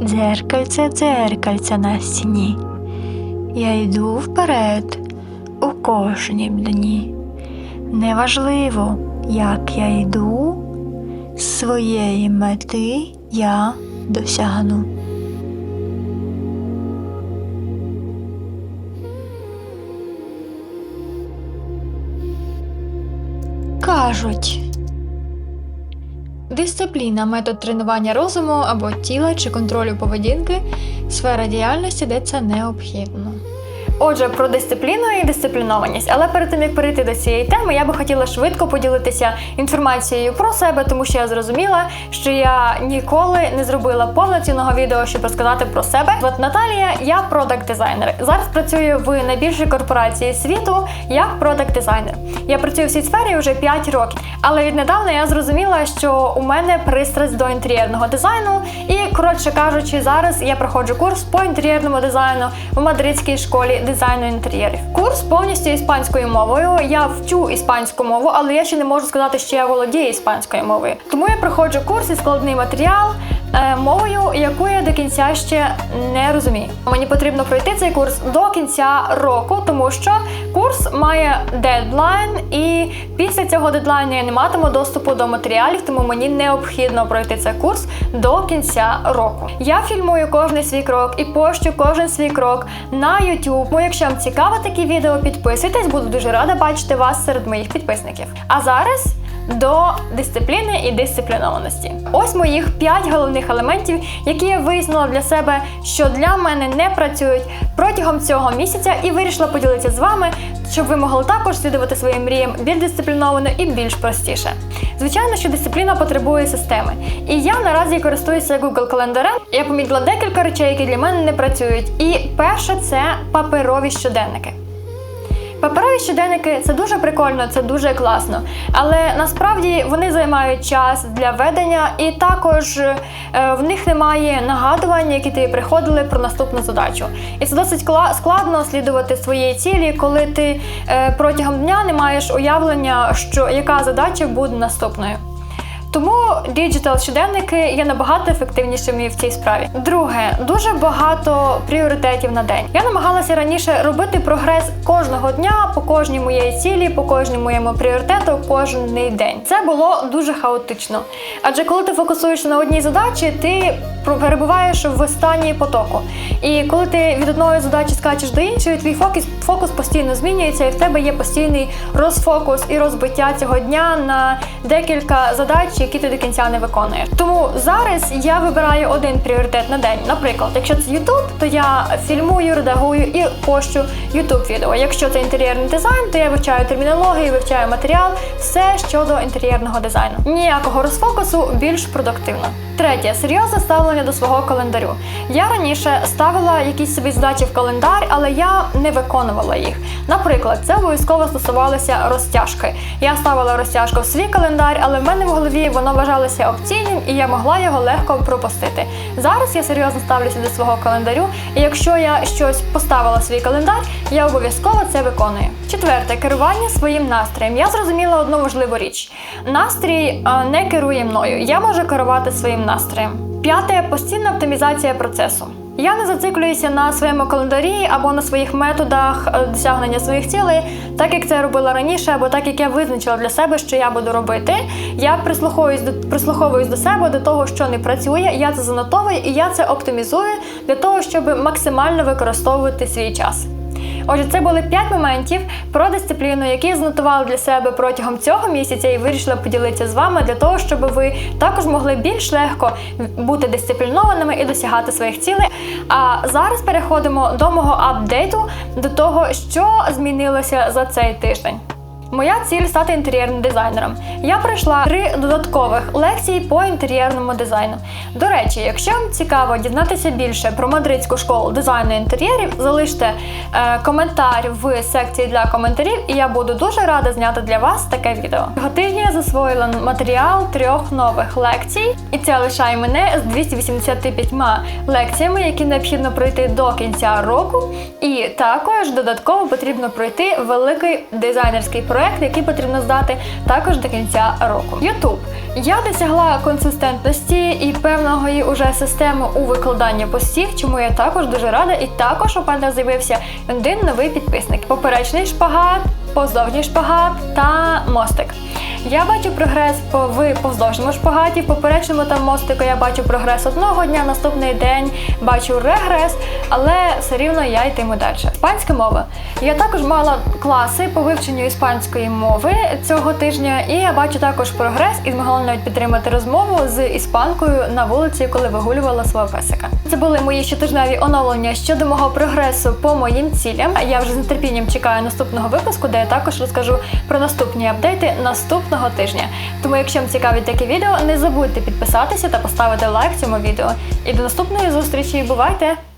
Дзеркальце, дзеркальце на стіні. Я йду вперед у кожнім дні. Неважливо, як я йду, своєї мети я досягну. Кажуть. Дисципліна метод тренування розуму або тіла чи контролю поведінки сфера діяльності, де це необхідно. Отже, про дисципліну і дисциплінованість. Але перед тим як перейти до цієї теми, я би хотіла швидко поділитися інформацією про себе, тому що я зрозуміла, що я ніколи не зробила повноцінного відео, щоб розказати про себе. От Наталія, я продакт дизайнер. Зараз працюю в найбільшій корпорації світу як продакт дизайнер. Я працюю в цій сфері вже 5 років. Але віднедавна я зрозуміла, що у мене пристрасть до інтер'єрного дизайну, і коротше кажучи, зараз я проходжу курс по інтер'єрному дизайну в мадридській школі дизайну інтер'єрів. Курс повністю іспанською мовою. Я вчу іспанську мову, але я ще не можу сказати, що я володію іспанською мовою. Тому я проходжу курс і складний матеріал. Е, Мовою, яку я до кінця ще не розумію. Мені потрібно пройти цей курс до кінця року, тому що курс має дедлайн, і після цього дедлайну я не матиму доступу до матеріалів, тому мені необхідно пройти цей курс до кінця року. Я фільмую кожний свій крок і пощу кожен свій крок на YouTube. Тому якщо вам цікаво такі відео, підписуйтесь, буду дуже рада бачити вас серед моїх підписників. А зараз до дисципліни і дисциплінованості. Ось моїх 5 головних елементів, які я вияснила для себе, що для мене не працюють протягом цього місяця, і вирішила поділитися з вами, щоб ви могли також слідувати своїм мріям більш дисципліновано і більш простіше. Звичайно, що дисципліна потребує системи. І я наразі користуюся Google календарем. Я помітила декілька речей, які для мене не працюють. І перше це паперові щоденники. Паперові щоденники це дуже прикольно, це дуже класно. Але насправді вони займають час для ведення, і також е, в них немає нагадувань, які ти приходили про наступну задачу. І це досить кла- складно слідувати своїй цілі, коли ти е, протягом дня не маєш уявлення, що яка задача буде наступною. Тому діджитал щоденники є набагато ефективнішими в цій справі. Друге, дуже багато пріоритетів на день. Я намагалася раніше робити прогрес кожного дня по кожній моєї цілі, по кожному моєму пріоритету, кожний день. Це було дуже хаотично. Адже коли ти фокусуєшся на одній задачі, ти перебуваєш в стані потоку. І коли ти від одної задачі скачеш до іншої, твій фокус фокус постійно змінюється, і в тебе є постійний розфокус і розбиття цього дня на декілька задач, які ти до кінця не виконуєш. Тому зараз я вибираю один пріоритет на день. Наприклад, якщо це YouTube, то я фільмую, редагую і пощу YouTube відео. Якщо це інтер'єрний дизайн, то я вивчаю термінологію, вивчаю матеріал, все щодо інтер'єрного дизайну. Ніякого розфокусу, більш продуктивно. Третє серйозне ставлення до свого календарю. Я раніше ставила якісь собі задачі в календар, але я не виконувала їх. Наприклад, це обов'язково стосувалося розтяжки. Я ставила розтяжку в свій календар, але в мене в голові воно вважалося опційним, і я могла його легко пропустити. Зараз я серйозно ставлюся до свого календарю, і якщо я щось поставила в свій календар, я обов'язково це виконую. Четверте керування своїм настроєм. Я зрозуміла одну важливу річ: настрій не керує мною. Я можу керувати своїм настроєм. П'яте постійна оптимізація процесу. Я не зациклююся на своєму календарі або на своїх методах е, досягнення своїх цілей, так як це робила раніше, або так як я визначила для себе, що я буду робити. Я прислуховуюсь до прислуховуюсь до себе, до того, що не працює. Я це занотовую і я це оптимізую для того, щоб максимально використовувати свій час. Отже, це були 5 моментів про дисципліну, які я знотувала для себе протягом цього місяця і вирішила поділитися з вами для того, щоб ви також могли більш легко бути дисциплінованими і досягати своїх цілей. А зараз переходимо до мого апдейту, до того, що змінилося за цей тиждень. Моя ціль стати інтер'єрним дизайнером. Я пройшла три додаткових лекції по інтер'єрному дизайну. До речі, якщо вам цікаво дізнатися більше про мадридську школу дизайну інтер'єрів, залиште е, коментар в секції для коментарів, і я буду дуже рада зняти для вас таке відео. Цього тижня я засвоїла матеріал трьох нових лекцій, і це лишає мене з 285 лекціями, які необхідно пройти до кінця року. І також додатково потрібно пройти великий дизайнерський проект проект, який потрібно здати також до кінця року. Ютуб. Я досягла консистентності і певної уже системи у викладанні постів, чому я також дуже рада. І також у мене з'явився один новий підписник: поперечний шпагат, позовній шпагат та мостик. Я бачу прогрес по в повздовжньому шпагаті, в поперечному та мостику я бачу прогрес одного дня, наступний день бачу регрес, але все рівно я йтиму далі. Іспанська мова. Я також мала класи по вивченню іспанської мови цього тижня, і я бачу також прогрес і змогла навіть підтримати розмову з іспанкою на вулиці, коли вигулювала свого песика. Це були мої щотижневі оновлення щодо мого прогресу по моїм цілям. Я вже з нетерпінням чекаю наступного випуску, де я також розкажу про наступні апдейти наступного тижня. Тому, якщо вам цікаві такі відео, не забудьте підписатися та поставити лайк цьому відео. І до наступної зустрічі. Бувайте!